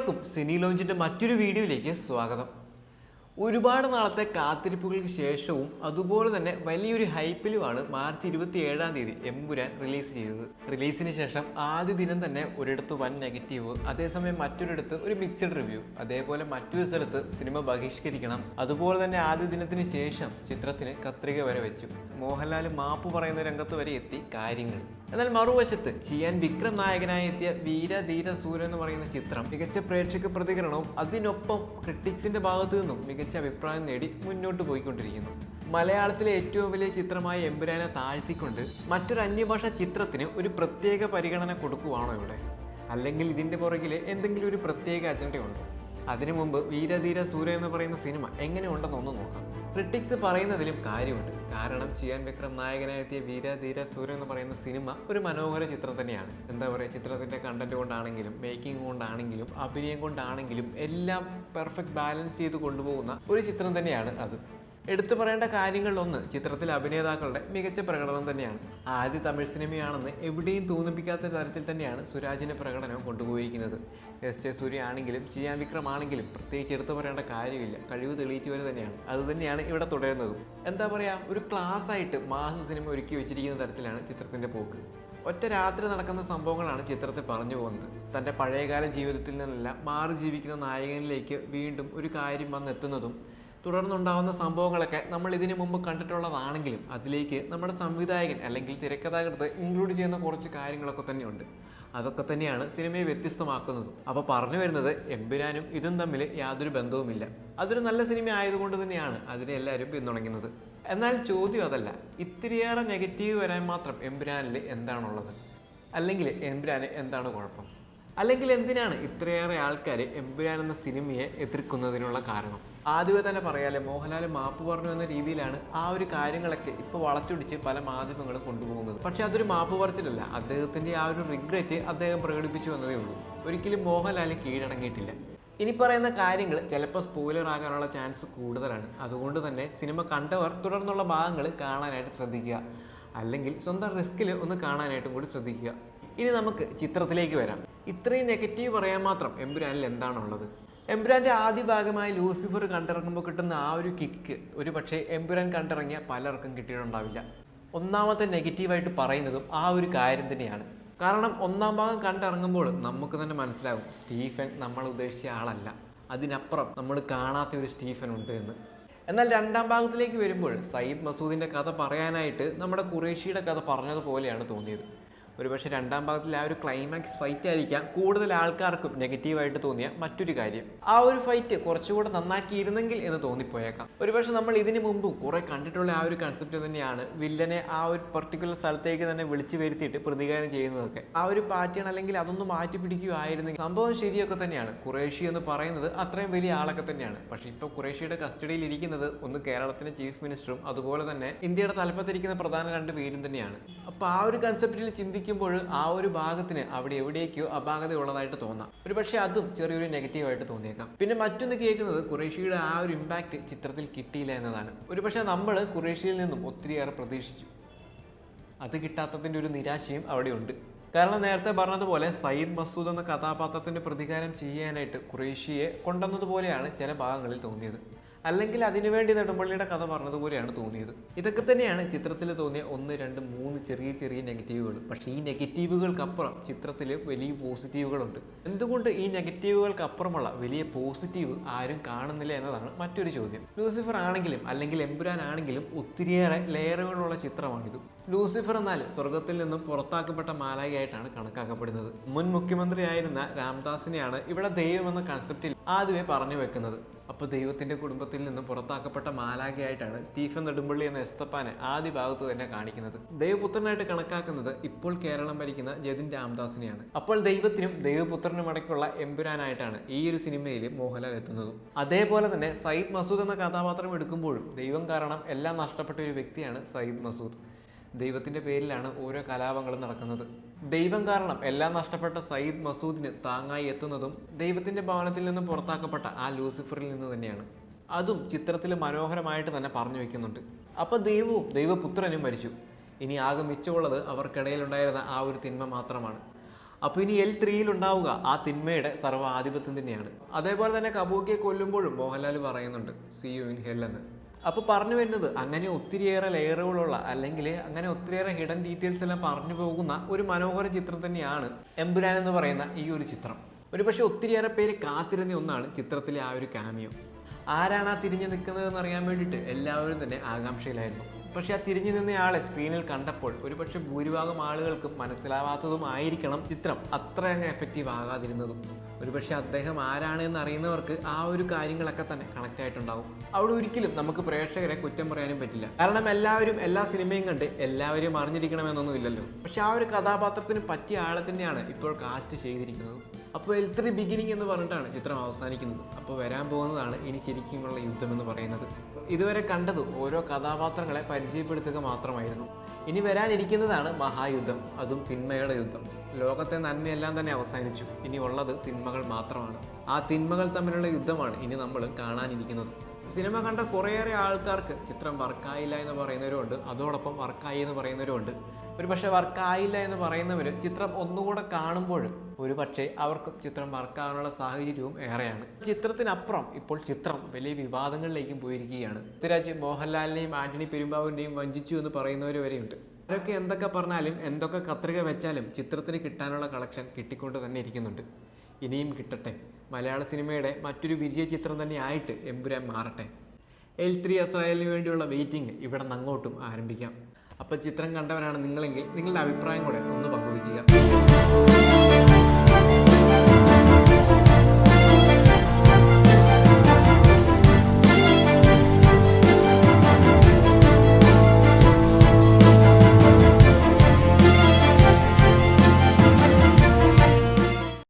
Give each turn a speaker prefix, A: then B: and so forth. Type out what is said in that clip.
A: ഏവർക്കും സിനി ലോഞ്ചിന്റെ മറ്റൊരു വീഡിയോയിലേക്ക് സ്വാഗതം. ഒരുപാട് നാളത്തെ കാത്തിരിപ്പുകൾക്ക് ശേഷവും അതുപോലെ തന്നെ വലിയൊരു ഹൈപ്പിലുമാണ് മാർച്ച് ഇരുപത്തി ഏഴാം തീയതി എമ്പുരാൻ റിലീസ് ചെയ്തത്. റിലീസിന് ശേഷം ആദ്യ ദിനം തന്നെ ഒരിടത്ത് വൻ നെഗറ്റീവ് അതേസമയം മറ്റൊരിടത്ത് ഒരു മിക്സഡ് റിവ്യൂ. അതേപോലെ മറ്റൊരു സ്ഥലത്ത് സിനിമ ബഹിഷ്കരിക്കണം. അതുപോലെ തന്നെ ആദ്യ ദിനത്തിന് ശേഷം ചിത്രത്തിന് കത്രിക വരെ വെച്ചു. മോഹൻലാൽ മാപ്പ് പറയുന്ന രംഗത്ത് വരെ എത്തി കാര്യങ്ങൾ. എന്നാൽ മറുവശത്ത് ചിയാൻ വിക്രം നായകനായി എത്തിയ വീര ധീര സൂര്യ എന്ന് പറയുന്ന ചിത്രം മികച്ച പ്രേക്ഷക പ്രതികരണവും അതിനൊപ്പം ക്രിട്ടിക്സിന്റെ ഭാഗത്തു നിന്നും മികച്ച അഭിപ്രായം നേടി മുന്നോട്ട് പോയിക്കൊണ്ടിരിക്കുന്നു. മലയാളത്തിലെ ഏറ്റവും വലിയ ചിത്രമായ എമ്പുരാനെ താഴ്ത്തിക്കൊണ്ട് മറ്റൊരു അന്യഭാഷ ചിത്രത്തിന് ഒരു പ്രത്യേക പരിഗണന കൊടുക്കുവാണോ ഇവിടെ? അല്ലെങ്കിൽ ഇതിന്റെ പുറകിൽ എന്തെങ്കിലും ഒരു പ്രത്യേക അജണ്ടയുണ്ടോ? അതിനു മുമ്പ് വീരധീര സൂര്യ എന്ന് പറയുന്ന സിനിമ എങ്ങനെയുണ്ടെന്ന് ഒന്ന് നോക്കാം. ക്രിട്ടിക്സ് പറയുന്നതിലും കാര്യമുണ്ട്. കാരണം ചിയാൻ വിക്രം നായകനായെത്തിയ വീരധീര സൂര്യ എന്ന് പറയുന്ന സിനിമ ഒരു മനോഹര ചിത്രം തന്നെയാണ്. എന്താ പറയുക ചിത്രത്തിന്റെ കണ്ടന്റ് കൊണ്ടാണെങ്കിലും മേക്കിംഗ് കൊണ്ടാണെങ്കിലും അഭിനയം കൊണ്ടാണെങ്കിലും എല്ലാം പെർഫെക്റ്റ് ബാലൻസ് ചെയ്ത് കൊണ്ടുപോകുന്ന ഒരു ചിത്രം തന്നെയാണ് അത്. എടുത്തു പറയേണ്ട കാര്യങ്ങളിലൊന്ന് ചിത്രത്തിൽ അഭിനേതാക്കളുടെ മികച്ച പ്രകടനം തന്നെയാണ്. ആദ്യ തമിഴ് സിനിമയാണെന്ന് എവിടെയും തോന്നിപ്പിക്കാത്ത തരത്തിൽ തന്നെയാണ് സുരാജിന്റെ പ്രകടനം കൊണ്ടുപോയിരിക്കുന്നത്. എസ് ജെ സൂര്യ ആണെങ്കിലും ചിയാൻ വിക്രം ആണെങ്കിലും പ്രത്യേകിച്ച് എടുത്തു പറയേണ്ട കാര്യമില്ല. കഴിവ് തെളിയിച്ചവർ തന്നെയാണ്. അത് തന്നെയാണ് ഇവിടെ തുടരുന്നതും. എന്താ പറയുക ഒരു ക്ലാസ് ആയിട്ട് മാസ സിനിമ ഒരുക്കി വെച്ചിരിക്കുന്ന തരത്തിലാണ് ചിത്രത്തിന്റെ പോക്ക്. ഒറ്റ രാത്രി നടക്കുന്ന സംഭവങ്ങളാണ് ചിത്രത്തിൽ പറഞ്ഞു പോകുന്നത്. തന്റെ പഴയകാല ജീവിതത്തിൽ നിന്നെല്ലാം മാറി ജീവിക്കുന്ന നായകനിലേക്ക് വീണ്ടും ഒരു കാര്യം വന്നെത്തുന്നതും തുടർന്നുണ്ടാവുന്ന സംഭവങ്ങളൊക്കെ നമ്മൾ ഇതിനു മുമ്പ് കണ്ടിട്ടുള്ളതാണെങ്കിലും അതിലേക്ക് നമ്മുടെ സംവിധായകൻ അല്ലെങ്കിൽ തിരക്കഥാകൃത്ത് ഇൻക്ലൂഡ് ചെയ്യുന്ന കുറച്ച് കാര്യങ്ങളൊക്കെ തന്നെയുണ്ട്. അതൊക്കെ തന്നെയാണ് സിനിമയെ വ്യത്യസ്തമാക്കുന്നതും. അപ്പോൾ പറഞ്ഞു വരുന്നത് എമ്പുരാനും ഇതും തമ്മിൽ യാതൊരു ബന്ധവുമില്ല. അതൊരു നല്ല സിനിമ ആയതുകൊണ്ട് തന്നെയാണ് അതിനെ എല്ലാവരും പിന്തുണയ്ക്കുന്നത്. എന്നാൽ ചോദ്യം അതല്ല ഇത്തിരിയേറെ നെഗറ്റീവ് വരാൻ മാത്രം എമ്പുരാനിൽ എന്താണുള്ളത്? അല്ലെങ്കിൽ എമ്പുരാന് എന്താണ് കുഴപ്പം? അല്ലെങ്കിൽ എന്തിനാണ് ഇത്രയേറെ ആൾക്കാർ എമ്പുരാൻ എന്ന സിനിമയെ എതിർക്കുന്നതിനുള്ള കാരണം? ആദ്യമേ തന്നെ പറയാല്ലേ മോഹൻലാൽ മാപ്പ് പറഞ്ഞു എന്ന രീതിയിലാണ് ആ ഒരു കാര്യങ്ങളൊക്കെ ഇപ്പോൾ വളച്ചൊടിച്ച് പല മാധ്യമങ്ങളും കൊണ്ടുപോകുന്നത്. പക്ഷെ അതൊരു മാപ്പ് പറച്ചിലല്ല. അദ്ദേഹത്തിന്റെ ആ ഒരു റിഗ്രറ്റ് അദ്ദേഹം പ്രകടിപ്പിച്ചു എന്നതേ ഉള്ളൂ. ഒരിക്കലും മോഹൻലാൽ കീഴടങ്ങിയിട്ടില്ല. ഇനി പറയുന്ന കാര്യങ്ങൾ ചിലപ്പോൾ സ്പോയിലർ ആകാനുള്ള ചാൻസ് കൂടുതലാണ്. അതുകൊണ്ട് തന്നെ സിനിമ കണ്ടവർ തുടർന്നുള്ള ഭാഗങ്ങൾ കാണാനായിട്ട് ശ്രദ്ധിക്കുക. അല്ലെങ്കിൽ സ്വന്തം റിസ്കിൽ ഒന്ന് കാണാനായിട്ടും കൂടി ശ്രദ്ധിക്കുക. ഇനി നമുക്ക് ചിത്രത്തിലേക്ക് വരാം. ഇത്രയും നെഗറ്റീവ് പറയാൻ മാത്രം എമ്പുരാനിൽ എന്താണുള്ളത്? എംബ്രാന്റെ ആദ്യ ഭാഗമായി ലൂസിഫർ കണ്ടിറങ്ങുമ്പോൾ കിട്ടുന്ന ആ ഒരു കിക്ക് ഒരു പക്ഷേ എമ്പുരാൻ കണ്ടിറങ്ങിയ പലർക്കും കിട്ടിയിട്ടുണ്ടാവില്ല. ഒന്നാമത്തെ നെഗറ്റീവായിട്ട് പറയുന്നതും ആ ഒരു കാര്യം തന്നെയാണ്. കാരണം ഒന്നാം ഭാഗം കണ്ടിറങ്ങുമ്പോൾ നമുക്ക് തന്നെ മനസ്സിലാകും സ്റ്റീഫൻ നമ്മൾ ഉദ്ദേശിച്ച ആളല്ല. അതിനപ്പുറം നമ്മൾ കാണാത്ത ഒരു സ്റ്റീഫൻ ഉണ്ട് എന്ന്. എന്നാൽ രണ്ടാം ഭാഗത്തിലേക്ക് വരുമ്പോൾ സയ്യിദ് മസൂദിന്റെ കഥ പറയാനായിട്ട് നമ്മുടെ കുറേഷിയുടെ കഥ പറഞ്ഞതുപോലെയാണ് തോന്നിയത്. ഒരുപക്ഷെ രണ്ടാം ഭാഗത്തിൽ ആ ഒരു ക്ലൈമാക്സ് ഫൈറ്റ് ആയിരിക്കാം കൂടുതൽ ആൾക്കാർക്കും നെഗറ്റീവായിട്ട് തോന്നിയ മറ്റൊരു കാര്യം. ആ ഒരു ഫൈറ്റ് കുറച്ചുകൂടെ നന്നാക്കിയിരുന്നെങ്കിൽ എന്ന് തോന്നിപ്പോയേക്കാം. ഒരുപക്ഷെ നമ്മൾ ഇതിന് മുമ്പും കുറെ കണ്ടിട്ടുള്ള ആ ഒരു കൺസെപ്റ്റ് തന്നെയാണ് വില്ലനെ ആ ഒരു പെർട്ടിക്കുലർ സ്ഥലത്തേക്ക് തന്നെ വിളിച്ചു വരുത്തിയിട്ട് പ്രതികാരം ചെയ്യുന്നതൊക്കെ. ആ ഒരു പാറ്റേൺ അല്ലെങ്കിൽ അതൊന്ന് മാറ്റി പിടിക്കുകയായിരുന്നെങ്കിൽ സംഭവം ശരിയൊക്കെ തന്നെയാണ്. കുറേഷി എന്ന് പറയുന്നത് അത്രയും വലിയ ആളൊക്കെ തന്നെയാണ്. പക്ഷേ ഇപ്പോൾ കുറേഷ്യയുടെ കസ്റ്റഡിയിൽ ഇരിക്കുന്നത് ഒന്ന് കേരളത്തിന്റെ ചീഫ് മിനിസ്റ്ററും അതുപോലെ തന്നെ ഇന്ത്യയുടെ തലപ്പത്തിരിക്കുന്ന പ്രധാന രണ്ട് പേരും തന്നെയാണ്. അപ്പോൾ ആ ഒരു കൺസെപ്റ്റിൽ ചിന്തിക്കുമ്പോൾ ആ ഒരു ഭാഗത്തിന് അവിടെ എവിടേക്കോ അപാകത ഉള്ളതായിട്ട് തോന്നാം. ഒരു പക്ഷേ അതും ചെറിയൊരു നെഗറ്റീവായിട്ട് തോന്നിയേക്കാം. പിന്നെ മറ്റൊന്ന് കേൾക്കുന്നത് കുറേഷ്യയുടെ ആ ഒരു ഇമ്പാക്റ്റ് ചിത്രത്തിൽ കിട്ടിയില്ല എന്നതാണ്. ഒരു പക്ഷേ നമ്മൾ കുറേഷ്യയിൽ നിന്നും ഒത്തിരിയേറെ പ്രതീക്ഷിച്ചു. അത് കിട്ടാത്തതിന്റെ ഒരു നിരാശയും അവിടെയുണ്ട് കാരണം നേരത്തെ പറഞ്ഞതുപോലെ സയ്യിദ് മസൂദ് എന്ന കഥാപാത്രത്തിന്റെ പ്രതികാരം ചെയ്യാനായിട്ട് കുറേഷ്യയെ കൊണ്ടുവന്നതുപോലെയാണ് ചില ഭാഗങ്ങളിൽ തോന്നിയത്. അല്ലെങ്കിൽ അതിനുവേണ്ടി നെടുമ്പള്ളിയുടെ കഥ പറഞ്ഞതുപോലെയാണ് തോന്നിയത്. ഇതൊക്കെ തന്നെയാണ് ചിത്രത്തിൽ തോന്നിയ ഒന്ന് രണ്ട് മൂന്ന് ചെറിയ ചെറിയ നെഗറ്റീവുകൾ. പക്ഷേ ഈ നെഗറ്റീവുകൾക്കപ്പുറം ചിത്രത്തിൽ വലിയ പോസിറ്റീവുകളുണ്ട്. എന്തുകൊണ്ട് ഈ നെഗറ്റീവുകൾക്കപ്പുറമുള്ള വലിയ പോസിറ്റീവ് ആരും കാണുന്നില്ല എന്നതാണ് മറ്റൊരു ചോദ്യം. ലൂസിഫർ ആണെങ്കിലും അല്ലെങ്കിൽ എമ്പുരാൻ ആണെങ്കിലും ഒത്തിരിയേറെ ലെയറുകളുള്ള ചിത്രമാണിത്. ലൂസിഫർ എന്നാൽ സ്വർഗത്തിൽ നിന്നും പുറത്താക്കപ്പെട്ട മാലാഖയായിട്ടാണ് കണക്കാക്കപ്പെടുന്നത്. മുൻ മുഖ്യമന്ത്രിയായിരുന്ന രാംദാസിനെയാണ് ഇവിടെ ദൈവമെന്ന കൺസെപ്റ്റിൽ ആദ്യമേ പറഞ്ഞു വെക്കുന്നത്. അപ്പോൾ ദൈവത്തിന്റെ കുടുംബത്തിൽ നിന്ന് പുറത്താക്കപ്പെട്ട മാലാഖയായിട്ടാണ് സ്റ്റീഫൻ നെടുമ്പള്ളി എന്ന എസ്തപ്പാനെ ആദ്യ ഭാഗത്ത് തന്നെ കാണിക്കുന്നത്. ദൈവപുത്രനായിട്ട് കണക്കാക്കുന്നത് ഇപ്പോൾ കേരളം ഭരിക്കുന്ന ജതിൻ രാംദാസിനെയാണ്. അപ്പോൾ ദൈവത്തിനും ദൈവപുത്രനും ഇടയ്ക്കുള്ള എമ്പുരാനായിട്ടാണ് ഈ ഒരു സിനിമയിൽ മോഹൻലാൽ എത്തുന്നതും. അതേപോലെ തന്നെ സയ്യിദ് മസൂദ് എന്ന കഥാപാത്രം എടുക്കുമ്പോഴും ദൈവം കാരണം എല്ലാം നഷ്ടപ്പെട്ട ഒരു വ്യക്തിയാണ് സയ്യിദ് മസൂദ്. ദൈവത്തിന്റെ പേരിലാണ് ഓരോ കലാപങ്ങളും നടക്കുന്നത്. ദൈവം കാരണം എല്ലാം നഷ്ടപ്പെട്ട സയ്യിദ് മസൂദിന് താങ്ങായി എത്തുന്നതും ദൈവത്തിന്റെ ഭവനത്തിൽ നിന്ന് പുറത്താക്കപ്പെട്ട ആ ലൂസിഫറിൽ നിന്ന് തന്നെയാണ്. അതും ചിത്രത്തിൽ മനോഹരമായിട്ട് തന്നെ പറഞ്ഞു വയ്ക്കുന്നുണ്ട് അപ്പോൾ ദൈവവും ദൈവപുത്രനും മരിച്ചു. ഇനി ആകെ മിച്ചമുള്ളത് അവർക്കിടയിലുണ്ടായിരുന്ന ആ ഒരു തിന്മ മാത്രമാണ്. അപ്പോൾ ഇനി എൽ ത്രീയിൽ ഉണ്ടാവുക ആ തിന്മയുടെ സർവാധിപത്യം തന്നെയാണ്. അതേപോലെ തന്നെ കബൂക്കിയെ കൊല്ലുമ്പോഴും മോഹൻലാൽ പറയുന്നുണ്ട് സി യു ഇൻ ഹെൽ എന്ന്. അപ്പോൾ പറഞ്ഞു വരുന്നത് അങ്ങനെ ഒത്തിരിയേറെ ലെയറുകളുള്ള അല്ലെങ്കിൽ അങ്ങനെ ഒത്തിരിയേറെ ഹിഡൻ ഡീറ്റെയിൽസ് എല്ലാം പറഞ്ഞു പോകുന്ന ഒരു മനോഹര ചിത്രം തന്നെയാണ് എമ്പുരാൻ എന്ന് പറയുന്ന ഈ ഒരു ചിത്രം. ഒരു പക്ഷേ ഒത്തിരിയേറെ പേര് കാത്തിരുന്ന ഒന്നാണ് ചിത്രത്തിലെ ആ ഒരു കാമിയോ ആരാണ് ആ തിരിഞ്ഞു നിൽക്കുന്നതെന്ന് അറിയാൻ വേണ്ടിയിട്ട് എല്ലാവരും തന്നെ ആകാംക്ഷയിലായിരുന്നു. പക്ഷെ ആ തിരിഞ്ഞു നിന്നയാളെ സ്ക്രീനിൽ കണ്ടപ്പോൾ ഒരുപക്ഷെ ഭൂരിഭാഗം ആളുകൾക്ക് മനസ്സിലാവാത്തതുമായിരിക്കണം ചിത്രം. അത്ര അങ്ങ് എഫക്റ്റീവ് ആകാതിരുന്നതും. ഒരുപക്ഷെ അദ്ദേഹം ആരാണ് എന്ന് അറിയുന്നവർക്ക് ആ ഒരു കാര്യങ്ങളൊക്കെ തന്നെ കണക്റ്റ് ആയിട്ടുണ്ടാവും. അവിടെ ഒരിക്കലും നമുക്ക് പ്രേക്ഷകരെ കുറ്റം പറയാനും പറ്റില്ല. കാരണം എല്ലാവരും എല്ലാ സിനിമയും കണ്ട് എല്ലാവരും അറിഞ്ഞിരിക്കണമെന്നൊന്നും ഇല്ലല്ലോ. പക്ഷെ ആ ഒരു കഥാപാത്രത്തിന് പറ്റിയ ആളെ തന്നെയാണ് ഇപ്പോൾ കാസ്റ്റ് ചെയ്തിരിക്കുന്നത്. അപ്പോൾ എൽത്രി ബിഗിനിങ് എന്ന് പറഞ്ഞിട്ടാണ് ചിത്രം അവസാനിക്കുന്നത്. അപ്പോൾ വരാൻ പോകുന്നതാണ് ഇനി ശരിക്കുമുള്ള യുദ്ധം എന്ന് പറയുന്നത്. ഇതുവരെ കണ്ടത് ഓരോ കഥാപാത്രങ്ങളെ പരിചയപ്പെടുത്തുക മാത്രമായിരുന്നു. ഇനി വരാനിരിക്കുന്നതാണ് മഹായുദ്ധം അതും തിന്മയുടെ യുദ്ധം. ലോകത്തെ നന്മയെല്ലാം തന്നെ അവസാനിച്ചു. ഇനി ഉള്ളത് തിന്മകൾ മാത്രമാണ്. ആ തിന്മകൾ തമ്മിലുള്ള യുദ്ധമാണ് ഇനി നമ്മൾ കാണാനിരിക്കുന്നത്. സിനിമ കണ്ട കുറേയേറെ ആൾക്കാർക്ക് ചിത്രം വർക്കായില്ല എന്ന് പറയുന്നവരുണ്ട്. അതോടൊപ്പം വർക്കായി എന്ന് പറയുന്നവരുണ്ട്. ഒരു പക്ഷേ വർക്കായില്ല എന്ന് പറയുന്നവർ ചിത്രം ഒന്നുകൂടെ കാണുമ്പോൾ ഒരു പക്ഷേ അവർക്കും ചിത്രം വർക്കാകാനുള്ള സാഹചര്യവും ഏറെയാണ്. ചിത്രത്തിനപ്പുറം ഇപ്പോൾ ചിത്രം വലിയ വിവാദങ്ങളിലേക്കും പോയിരിക്കുകയാണ്. പൃഥ്വിരാജ് മോഹൻലാലിനെയും ആന്റണി പെരുമ്പാവൂരിനെയും വഞ്ചിച്ചു എന്ന് പറയുന്നവർ വരെയുണ്ട്. അവരൊക്കെ എന്തൊക്കെ പറഞ്ഞാലും എന്തൊക്കെ കത്രിക വെച്ചാലും ചിത്രത്തിന് കിട്ടാനുള്ള കളക്ഷൻ കിട്ടിക്കൊണ്ട് തന്നെ ഇരിക്കുന്നുണ്ട്. ഇനിയും കിട്ടട്ടെ. മലയാള സിനിമയുടെ മറ്റൊരു വിജയ ചിത്രം തന്നെ ആയിട്ട് എമ്പുരാൻ മാറട്ടെ. എൽ ത്രീ ഇസ്രായേലിന് വേണ്ടിയുള്ള വെയിറ്റിംഗ് ഇവിടെ നിന്ന് അങ്ങോട്ടും ആരംഭിക്കാം. അപ്പോൾ ചിത്രം കണ്ടവരാണ് നിങ്ങളെങ്കിൽ നിങ്ങളുടെ അഭിപ്രായം കൂടെ ഒന്ന് പങ്കുവയ്ക്കുക